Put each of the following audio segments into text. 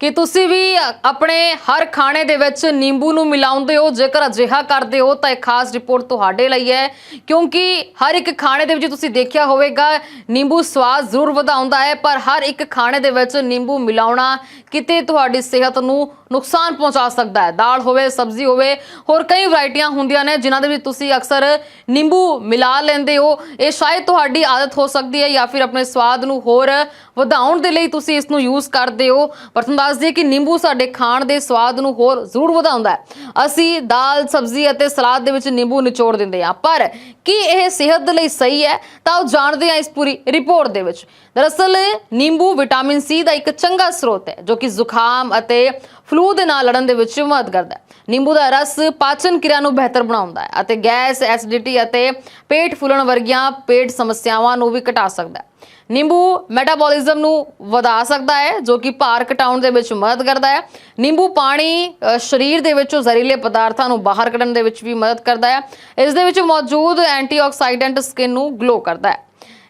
ਕਿ ਤੁਸੀਂ ਵੀ ਆਪਣੇ ਹਰ ਖਾਣੇ ਦੇ ਵਿੱਚ ਨਿੰਬੂ ਨੂੰ ਮਿਲਾਉਂਦੇ ਹੋ, ਜੇਕਰ ਅਜਿਹਾ ਕਰਦੇ ਹੋ ਤਾਂ ਇਹ ਖਾਸ ਰਿਪੋਰਟ ਤੁਹਾਡੇ ਲਈ ਹੈ। ਕਿਉਂਕਿ ਹਰ ਇੱਕ ਖਾਣੇ ਦੇ ਵਿੱਚ ਤੁਸੀਂ ਦੇਖਿਆ ਹੋਵੇਗਾ, ਨਿੰਬੂ ਸਵਾਦ ਜ਼ਰੂਰ ਵਧਾਉਂਦਾ ਹੈ, ਪਰ ਹਰ ਇੱਕ ਖਾਣੇ ਦੇ ਵਿੱਚ ਨਿੰਬੂ ਮਿਲਾਉਣਾ ਕਿਤੇ ਤੁਹਾਡੀ ਸਿਹਤ ਨੂੰ ਨੁਕਸਾਨ ਪਹੁੰਚਾ ਸਕਦਾ ਹੈ। ਦਾਲ ਹੋਵੇ, ਸਬਜ਼ੀ ਹੋਵੇ, ਹੋਰ ਕਈ ਵੈਰਾਈਟੀਆਂ ਹੁੰਦੀਆਂ ਨੇ ਜਿਨ੍ਹਾਂ ਦੇ ਵਿੱਚ ਤੁਸੀਂ ਅਕਸਰ ਨਿੰਬੂ ਮਿਲਾ ਲੈਂਦੇ ਹੋ। ਇਹ ਸ਼ਾਇਦ ਤੁਹਾਡੀ ਆਦਤ ਹੋ ਸਕਦੀ ਹੈ ਜਾਂ ਫਿਰ ਆਪਣੇ ਸਵਾਦ ਨੂੰ ਹੋਰ ਵਧਾਉਣ ਦੇ ਲਈ ਤੁਸੀਂ ਇਸ ਨੂੰ ਯੂਜ਼ ਕਰਦੇ ਹੋ। ਪਰ ਤੁਹਾਨੂੰ ਦੱਸ ਦਈਏ ਕਿ ਨਿੰਬੂ ਸਾਡੇ ਖਾਣ ਦੇ ਸਵਾਦ ਨੂੰ ਹੋਰ ਜ਼ਰੂਰ ਵਧਾਉਂਦਾ ਹੈ। ਅਸੀਂ ਦਾਲ, ਸਬਜ਼ੀ ਅਤੇ ਸਲਾਦ ਦੇ ਵਿੱਚ ਨਿੰਬੂ ਨਿਚੋੜ ਦਿੰਦੇ ਹਾਂ। ਪਰ ਕੀ ਇਹ ਸਿਹਤ ਦੇ ਲਈ ਸਹੀ ਹੈ? ਤਾਂ ਉਹ ਜਾਣਦੇ ਹਾਂ ਇਸ ਪੂਰੀ ਰਿਪੋਰਟ ਦੇ ਵਿੱਚ। ਦਰਅਸਲ ਨਿੰਬੂ ਵਿਟਾਮਿਨ ਸੀ ਦਾ ਇੱਕ ਚੰਗਾ ਸਰੋਤ ਹੈ, ਜੋ ਕਿ ਜ਼ੁਕਾਮ ਅਤੇ ਫਲੂ ਦੇ ਨਾਲ ਲੜਨ ਦੇ ਵਿੱਚ ਮਦਦ ਕਰਦਾ ਹੈ। ਨਿੰਬੂ ਦਾ ਰਸ ਪਾਚਨ ਕਿਰਿਆ ਨੂੰ ਬਿਹਤਰ ਬਣਾਉਂਦਾ ਹੈ ਅਤੇ ਗੈਸ, ਐਸਿਡਿਟੀ ਅਤੇ ਪੇਟ ਫੁੱਲਣ ਵਰਗੀਆਂ ਪੇਟ ਸਮੱਸਿਆਵਾਂ ਨੂੰ ਵੀ ਘਟਾ ਸਕਦਾ ਹੈ। ਨਿੰਬੂ ਮੈਟਾਬੋਲਿਜ਼ਮ ਨੂੰ ਵਧਾ ਸਕਦਾ ਹੈ, ਜੋ ਕਿ ਭਾਰ ਘਟਾਉਣ ਦੇ ਵਿੱਚ ਮਦਦ ਕਰਦਾ ਹੈ। ਨਿੰਬੂ ਪਾਣੀ ਸਰੀਰ ਦੇ ਵਿੱਚੋਂ ਜ਼ਹਿਰੀਲੇ ਪਦਾਰਥਾਂ ਨੂੰ ਬਾਹਰ ਕੱਢਣ ਦੇ ਵਿੱਚ ਵੀ ਮਦਦ ਕਰਦਾ ਹੈ। ਇਸ ਦੇ ਵਿੱਚ ਮੌਜੂਦ ਐਂਟੀਆਕਸਾਈਡੈਂਟ ਸਕਿਨ ਨੂੰ ਗਲੋ ਕਰਦਾ ਹੈ।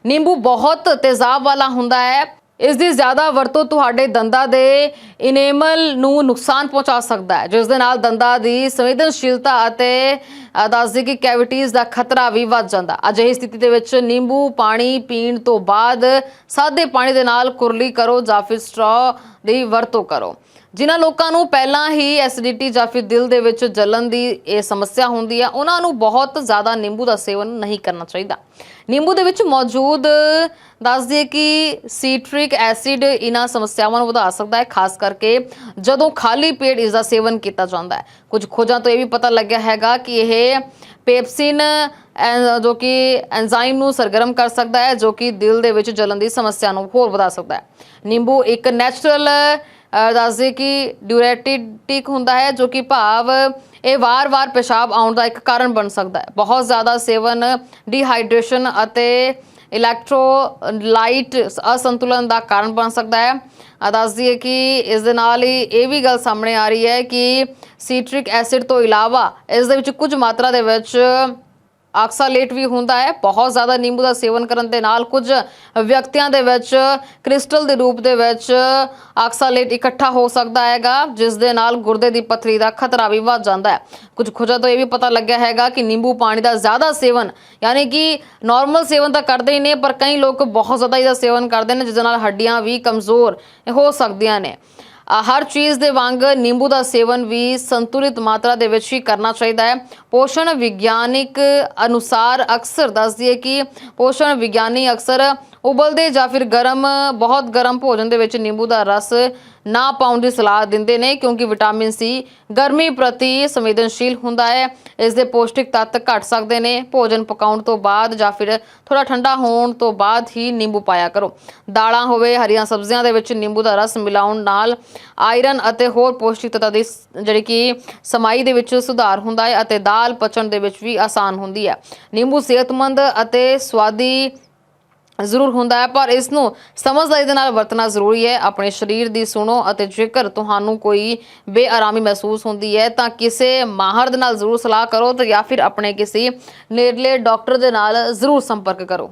ਨਿੰਬੂ ਬਹੁਤ ਤੇਜ਼ਾਬ ਵਾਲਾ ਹੁੰਦਾ ਹੈ ਇਸ ਦੀ ਜ਼ਿਆਦਾ ਵਰਤੋਂ ਤੁਹਾਡੇ ਦੰਦਾਂ ਦੇ ਇਨੇਮਲ ਨੂੰ ਨੁਕਸਾਨ ਪਹੁੰਚਾ ਸਕਦਾ ਹੈ ਜਿਸ ਦੇ ਨਾਲ ਦੰਦਾਂ ਦੀ ਸੰਵੇਦਨਸ਼ੀਲਤਾ ਅਤੇ ਅ, ਦੱਸਦੇ ਕਿ ਕੈਵਿਟੀਜ਼ ਦਾ ਖਤਰਾ ਵੀ ਵੱਧ ਜਾਂਦਾ। ਅਜਿਹੀ ਸਥਿਤੀ ਦੇ ਵਿੱਚ ਨਿੰਬੂ ਪਾਣੀ ਪੀਣ ਤੋਂ ਬਾਅਦ ਸਾਦੇ ਪਾਣੀ ਦੇ ਨਾਲ ਕੁਰਲੀ ਕਰੋ ਜਾਂ ਫਿਰ ਸਟ੍ਰੋ ਦੀ ਵਰਤੋਂ ਕਰੋ। ਜਿਨ੍ਹਾਂ ਲੋਕਾਂ ਨੂੰ ਪਹਿਲਾਂ ਹੀ ਐਸਿਡਿਟੀ ਜਾਂ ਫਿਰ ਦਿਲ ਦੇ ਵਿੱਚ ਜਲਨ ਦੀ ਇਹ ਸਮੱਸਿਆ ਹੁੰਦੀ ਹੈ ਉਹਨਾਂ ਨੂੰ ਬਹੁਤ ਜ਼ਿਆਦਾ ਨਿੰਬੂ ਦਾ ਸੇਵਨ ਨਹੀਂ ਕਰਨਾ ਚਾਹੀਦਾ। ਨਿੰਬੂ ਦੇ ਵਿੱਚ ਮੌਜੂਦ ਦੱਸ ਦਈਏ ਕਿ ਸੀਟ੍ਰਿਕ ਐਸਿਡ ਇਹਨਾਂ ਸਮੱਸਿਆਵਾਂ ਨੂੰ ਵਧਾ ਸਕਦਾ ਹੈ, ਖਾਸ ਕਰਕੇ ਜਦੋਂ ਖਾਲੀ ਪੇਟ ਇਸ ਦਾ ਸੇਵਨ ਕੀਤਾ ਜਾਂਦਾ ਹੈ। ਕੁਝ ਖੋਜਾਂ ਤੋਂ ਇਹ ਵੀ ਪਤਾ ਲੱਗਿਆ ਹੈਗਾ ਕਿ ਇਹ ਪੇਪਸਿਨ ਐ- ਜੋ ਕਿ ਐਂਜ਼ਾਈਮ ਨੂੰ ਸਰਗਰਮ ਕਰ ਸਕਦਾ ਹੈ, ਜੋ ਕਿ ਦਿਲ ਦੇ ਵਿੱਚ ਜਲਨ ਦੀ ਸਮੱਸਿਆ ਨੂੰ ਹੋਰ ਵਧਾ ਸਕਦਾ ਹੈ। ਨਿੰਬੂ ਇੱਕ ਨੈਚੁਰਲ ਦੱਸਦੇ ਕਿ ਡਿਊਰੇਟਿਕ ਹੁੰਦਾ ਹੈ, ਜੋ ਕਿ ਭਾਵ ਇਹ ਵਾਰ-ਵਾਰ ਪਿਸ਼ਾਬ ਆਉਣ ਦਾ ਇੱਕ ਕਾਰਨ ਬਣ ਸਕਦਾ ਹੈ। ਬਹੁਤ ਜ਼ਿਆਦਾ ਸੇਵਨ, ਡੀਹਾਈਡਰੇਸ਼ਨ ਅਤੇ ਇਲੈਕਟ੍ਰੋਲਾਈਟ ਅਸੰਤੁਲਨ ਦਾ ਕਾਰਨ ਬਣ ਸਕਦਾ ਹੈ। ਆ ਦੱਸ ਦਈਏ ਕਿ ਇਸ ਦੇ ਨਾਲ ਹੀ ਇਹ ਵੀ ਗੱਲ ਸਾਹਮਣੇ ਆ ਰਹੀ ਹੈ ਕਿ ਸੀਟ੍ਰਿਕ ਐਸਿਡ ਤੋਂ ਇਲਾਵਾ ਇਸ ਦੇ ਵਿੱਚ ਕੁਝ ਮਾਤਰਾ ਦੇ ਵਿੱਚ ਆਕਸਾਲੇਟ ਵੀ ਹੁੰਦਾ ਹੈ। ਬਹੁਤ ਜ਼ਿਆਦਾ ਨਿੰਬੂ ਦਾ ਸੇਵਨ ਕਰਨ ਦੇ ਨਾਲ ਕੁਝ ਵਿਅਕਤੀਆਂ ਦੇ ਵਿੱਚ, ਕ੍ਰਿਸਟਲ ਦੇ ਰੂਪ ਦੇ ਵਿੱਚ ਆਕਸਾਲੇਟ ਇਕੱਠਾ ਹੋ ਸਕਦਾ ਹੈਗਾ, ਜਿਸ ਦੇ ਨਾਲ ਗੁਰਦੇ ਦੀ ਪਥਰੀ ਦਾ ਖਤਰਾ ਵੀ ਵੱਧ ਜਾਂਦਾ ਹੈ। ਕੁਝ ਖੋਜਾਂ ਤੋਂ ਇਹ ਵੀ ਪਤਾ ਲੱਗਿਆ ਹੈਗਾ ਕਿ ਨਿੰਬੂ ਪਾਣੀ ਦਾ ਜ਼ਿਆਦਾ ਸੇਵਨ, ਯਾਨੀ ਕਿ ਨਾਰਮਲ ਸੇਵਨ ਤਾਂ ਕਰਦੇ ਹੀ ਨੇ, ਪਰ ਕਈ ਲੋਕ ਬਹੁਤ ਜ਼ਿਆਦਾ ਇਹਦਾ ਸੇਵਨ ਕਰਦੇ ਨੇ, ਜਿਸ ਨਾਲ ਹੱਡੀਆਂ ਵੀ ਕਮਜ਼ੋਰ ਹੋ ਸਕਦੀਆਂ ਨੇ। ਹਰ ਚੀਜ਼ ਦੇ ਵਾਂਗ ਨਿੰਬੂ ਦਾ ਸੇਵਨ ਵੀ ਸੰਤੁਲਿਤ ਮਾਤਰਾ ਦੇ ਵਿੱਚ ਹੀ ਕਰਨਾ ਚਾਹੀਦਾ ਹੈ। ਪੋਸ਼ਣ ਵਿਗਿਆਨਿਕ ਅਨੁਸਾਰ ਅਕਸਰ ਦੱਸਦੀ ਹੈ ਕਿ ਪੋਸ਼ਣ ਵਿਗਿਆਨੀ ਅਕਸਰ ਉਬਲਦੇ ਜਾਂ ਫਿਰ ਗਰਮ, ਬਹੁਤ ਗਰਮ ਭੋਜਨ ਦੇ ਵਿੱਚ ਨਿੰਬੂ ਦਾ ਰਸ ਨਾ ਪਾਉਣ ਦੀ ਸਲਾਹ ਦਿੰਦੇ ਨੇ ਕਿਉਂਕਿ ਵਿਟਾਮਿਨ ਸੀ ਗਰਮੀ ਪ੍ਰਤੀ ਸੰਵੇਦਨਸ਼ੀਲ ਹੁੰਦਾ ਹੈ। ਇਸ ਦੇ ਪੌਸ਼ਟਿਕ ਤੱਤ ਘਟ ਸਕਦੇ ਨੇ। ਭੋਜਨ ਪਕਾਉਣ ਤੋਂ ਬਾਅਦ ਜਾਂ ਫਿਰ ਥੋੜਾ ਠੰਡਾ ਹੋਣ ਤੋਂ ਬਾਅਦ ਹੀ ਨਿੰਬੂ ਪਾਇਆ ਕਰੋ। ਦਾਲਾਂ ਹੋਵੇ, ਹਰੀਆਂ ਸਬਜ਼ੀਆਂ ਦੇ ਵਿੱਚ ਨਿੰਬੂ ਦਾ ਰਸ ਮਿਲਾਉਣ ਨਾਲ ਆਇਰਨ ਅਤੇ ਹੋਰ ਪੌਸ਼ਟਿਕ ਤੱਤਾਂ ਦੀ ਜਿਹੜੀ ਕਿ ਸਮਾਈ ਦੇ ਵਿੱਚ ਸੁਧਾਰ ਹੁੰਦਾ ਹੈ ਅਤੇ ਦਾਲ ਪਚਣ ਦੇ ਵਿੱਚ ਵੀ ਆਸਾਨ ਹੁੰਦੀ ਹੈ। ਨਿੰਬੂ ਸਿਹਤਮੰਦ ਅਤੇ ਸਵਾਦੀ ਜ਼ਰੂਰ ਹੁੰਦਾ ਹੈ, ਪਰ ਇਸ ਨੂੰ ਸਮਝਦਾਰੀ ਦੇ ਨਾਲ ਵਰਤਣਾ ਜ਼ਰੂਰੀ ਹੈ। ਆਪਣੇ ਸਰੀਰ ਦੀ ਸੁਣੋ ਅਤੇ ਜੇਕਰ ਤੁਹਾਨੂੰ ਕੋਈ ਬੇਆਰਾਮੀ ਮਹਿਸੂਸ ਹੁੰਦੀ ਹੈ, ਤਾਂ ਕਿਸੇ ਮਾਹਰ ਦੇ ਨਾਲ ਜ਼ਰੂਰ ਸਲਾਹ ਕਰੋ ਤੇ ਜਾਂ ਫਿਰ ਆਪਣੇ ਕਿਸੇ ਨੇੜਲੇ ਡਾਕਟਰ ਦੇ ਨਾਲ ਜ਼ਰੂਰ ਸੰਪਰਕ ਕਰੋ।